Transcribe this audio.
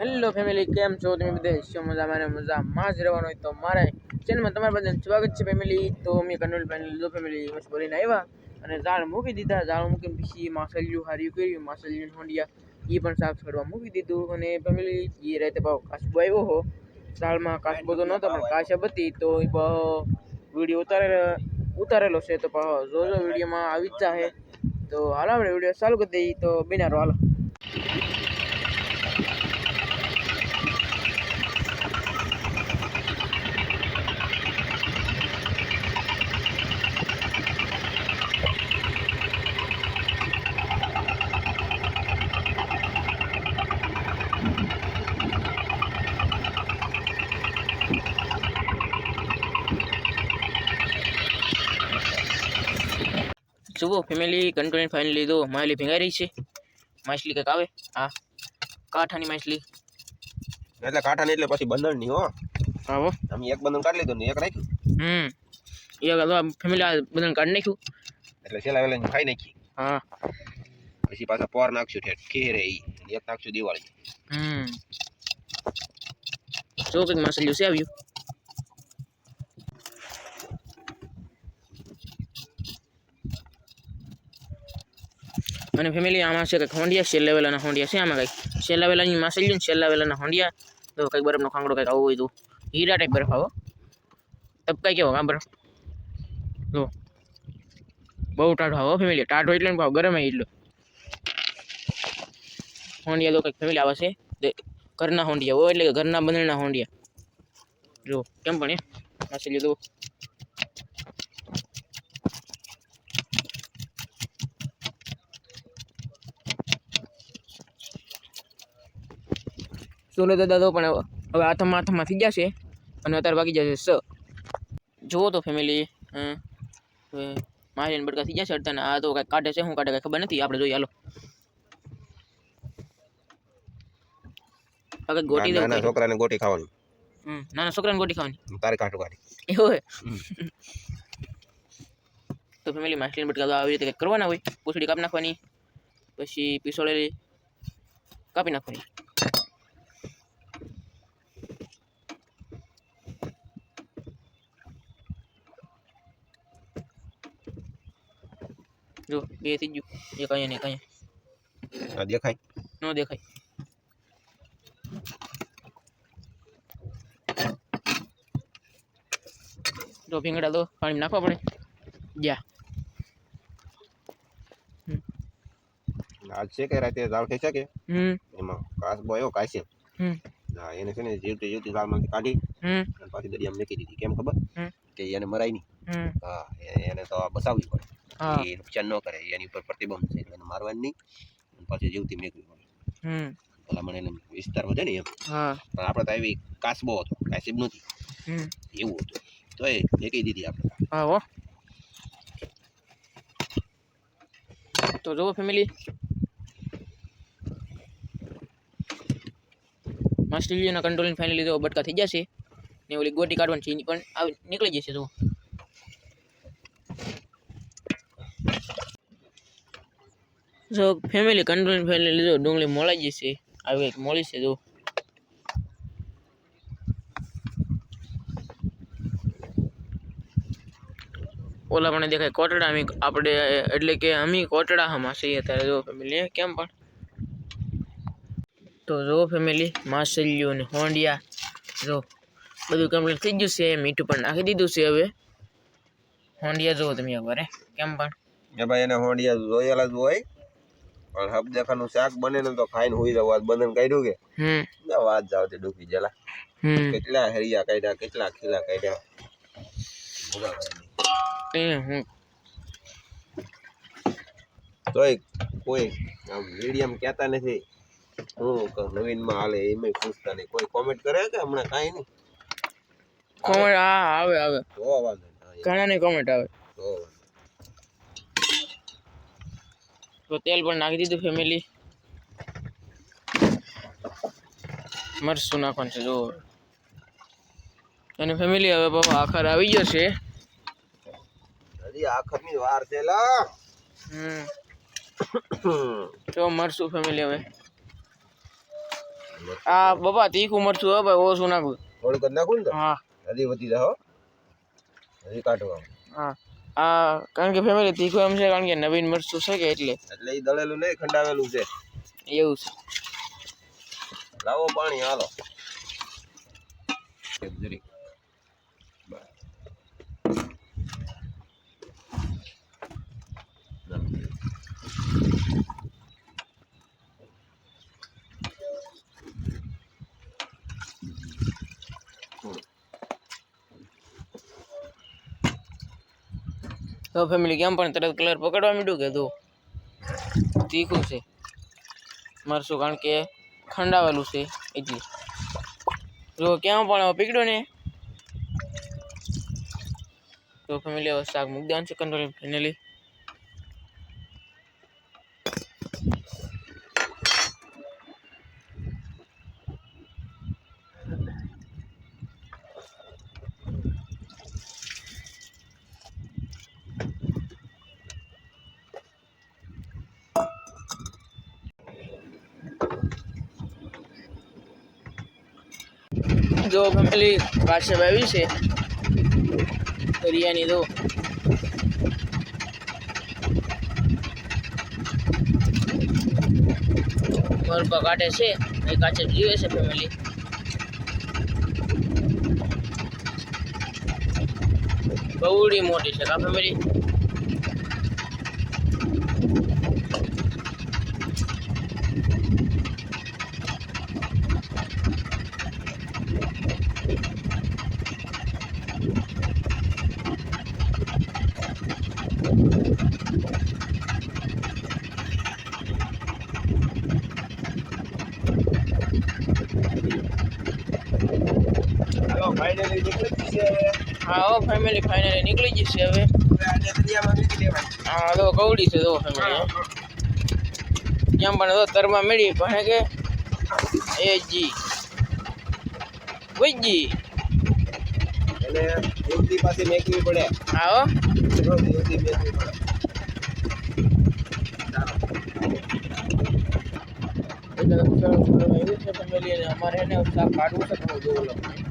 Hello family કેમ છો? તમે બધા શું મજામાં મજામાં જ રહેવાનું હોય તો મારે ચેનલમાં તમારા બધાને સ્વાગત છે ફેમિલી તો અમે કનુલ ફેમિલી લીધો ફેમિલી મસ્ત ભરીને આવ્યા અને ઝાડ મૂકી દીધા. ઝાડ મૂકીને પછી માસલિયું હાર્યું કર્યું માસલિયું હોંડિયા એ પણ સાફ કરવા મૂકી દીધું. અને ફેમિલી એ રીતે ભાવ કાશબો આવ્યો હો. ઝાડમાં કાસબો તો નહોતો પણ કાશબ હતી તો એ વીડિયો ઉતારે ઉતારેલો છે. તો પાછો જોજો વિડીયોમાં આવી જ જાહે. તો હાલો, આપણે વીડિયો ચાલુ કરી દઈએ. તો બિનારો હાલો. જુઓ ફેમિલી કંટ્રોલ ફાઇન લીધો. માછલી ભીંગાઈ રહી છે. માછલી કંઈક આવે? હા. કાંઠાની માછલી. એટલે કાંઠા ને એટલે પછી બંધનની હો આવો અમે એક બંધન કાઢી લીધું ને એક રાખ્યું? હમ. એ ફેમિલી આ બધાને કાઢી નાખ્યું. એટલે છેલ્લા વેલા ખાઈ નાખી. હા. પછી પાછા પોર નાખશું ઠેઠ. ખેરે ઈ. અને એક નાખશું દિવાળી. હમ જો કંઈક માછલી છે આવ્યું અને ફેમિલી આમાં છે કંઈક હોંડિયા છેલ્લા વેલાના હોંડિયા છે આમાં કંઈક છેલ્લા વેલાની માછલી ને છેલ્લા વેલાના હોંડિયા તો કંઈક બરફનો ખાંગડો કંઈક આવો હોય તો હીરા ટાઈપ બરફ આવો તબકાઈ કેવો આ બરફ જો બહુ ટાઢો આવો ફેમિલી ટાઢો એટલે ભાવ ગરમ એટલો હોંડિયા કંઈક ફેમિલી આવે ઘરના હોંડિયા હોય એટલે ઘરના બંધણના હોંડિયા. જો, કેમ પણ માછલી તો સોલે દાદા તો પણ હવે હાથમાં હાથમાં થઈ જશે અને અત્યારે બાકી જશે સ. જુઓ તો ફેમિલી મારી બડકા થઈ જશે અડતાને આ તો કાંઈક કાઢે છે હું કાઢે કાંઈ ખબર નથી. આપણે જોઈએ, હાલો. આ ગોટી દેવું નાના છોકરાને ગોટી ખાવાની. હમ, નાના છોકરાને ગોટી ખાવાની. તારે કાંઠું કાઢી. એવું તો ફેમિલી માછલી બટકા તો આવી રીતે કરવાના હોય. પૂછડી કાપી નાખવાની. પછી પીસોળેલી કાપી નાખવાની. જો બે થઈ ગયું. એક અહીંયા ને એક અહીંયા દેખાય. ન દેખાય. જો ભીંગડા તો પાણી નાખવા પડે. આજ છે કે રાતે દાળ ખાઈ શકે? એમાં કાસ બોયો કાશે હમ. હા એને છે ને જીવતી જીવતી દાળમાંથી કાઢી હમ. અને પાછી દરિયામાં મૂકી દીધી. કેમ ખબર? કે એને મરાય નહીં. હા એને તો બસાવવી પડે. એ નુકસાન ન કરે. એની ઉપર પ્રતિબંધ છે. એને મારવાની નહીં. પાછી જીવતી મેકવી પડે. હમ. ભલા મને એને વિસ્તાર વધે ને એમ. હા. પણ આપણે તો એવી કાસબો હતો. કાસીબ નથી. હમ. એવું હતું. તો એ ફેંકી દીધી આપણે. હા હો તો જુઓ ફેમિલી માસ્ટરીના કંટ્રોલિંગ ફાઇનલી જો બટકા થઈ જશે. ને ઓલી ગોટી કાઢવાની છે, એની પણ આવી નીકળી જશે, જુઓ. જો ફેમિલી કંટ્રોલિંગ ફાઇનલી લીધો ડુંગળી મોળાઈ જશે. આવી એક મોળી છે જો ઓલા પણ દેખાય. કોટડા અમી આપણે એટલે કે અમી કોટડા હમાં છીએ અત્યારે. જો ફેમિલી કેમ પણ? તો જો ફેમિલી માસલિયું ને હોંડિયા જો બધું કમ્પ્લીટ થઈ ગયું છે. મીઠું પણ નાખી દીધું છે હવે. હોંડિયા જુઓ તમે એકવાર હે કેમ પણ? એ ભાઈ એને હોંડિયા જોયેલા જ હોય. પણ હબદેખાનું શાક બને ને તો ખાઈને હુઈ જવું. આજ બંધન કાઢ્યું કે? હમ. ના વાત જાવ તે ડૂબી જલા હમ. કેટલા હરિયા કાઢ્યા કેટલા ખીલા કાઢ્યા. એ હું તોય કોઈ આમ મીડિયમ કહેતા નથી. હું નવીનમાં હાલે એમાં પૂછતા નહીં. કોઈ કોમેન્ટ કરે કે હમણાં કાંઈ નહીં? કોમેન્ટ હા આવે આવે. તો વાંધો નહીં ઘણા ને કોમેન્ટ આવે. તો તો તેલ પણ નાખી દીધું ફેમિલી મરસું નાખવાનું છે જો અને ફેમિલી હવે બાબા આખર આવી ગયો છે. હજી આખરની વાર છે લા હમ તો મરશું ફેમિલી હવે આ બાપા તીખું મરચું હો ભાઈ ઓછું નાખું થોડુંક જ નાખું ને તો હા હજી વધી જાઓ હજી કાઢવા હા આ કારણ કે ફેમિલી તીખું એમ છે કારણ કે નવીન મરચું છે કે એટલે એટલે એ દળેલું નહીં ખંડાવેલું છે. એવું છે. લાવો પાણી હાલો. જરીક તો ફેમિલી કેમ પણ તરત કલર પકડવા માંડ્યું કે તો તીખું છે. મરચું કારણ કે ખંડાવેલું છે એટલે. જો ક્યાં પણ પીકડો ને. તો ફેમિલી હવે શાક મૂકી દેવાનું છે કંટ્રોલ ફાઇનલી જો ફેમિલી પાછળ આવી છે, દરિયાની દો મરબા કાઢે છે એ કાચે જીવે છે ફેમિલી બહુડી મોટી છે કા ફેમિલી હાલો ફાઇનલી નીકળી ગઈ છે હવે હા હો ફેમિલી ફાઇનલી નીકળી જશે હવે. આજે દરિયામાં વીટી લેવાય હા તો કવડી છે તો ફેમિલી કેમ પણ તો તરમાં મેળી પણ કે. એ જી. વૈજી. એને ઉલટી પાસે મેકવી પડે. આવો. ઉલટી મેકવી પડે એટલે એવું છે તમે અને અમારે એને ઉત્સાહ કાઢવું છે થોડું જોવું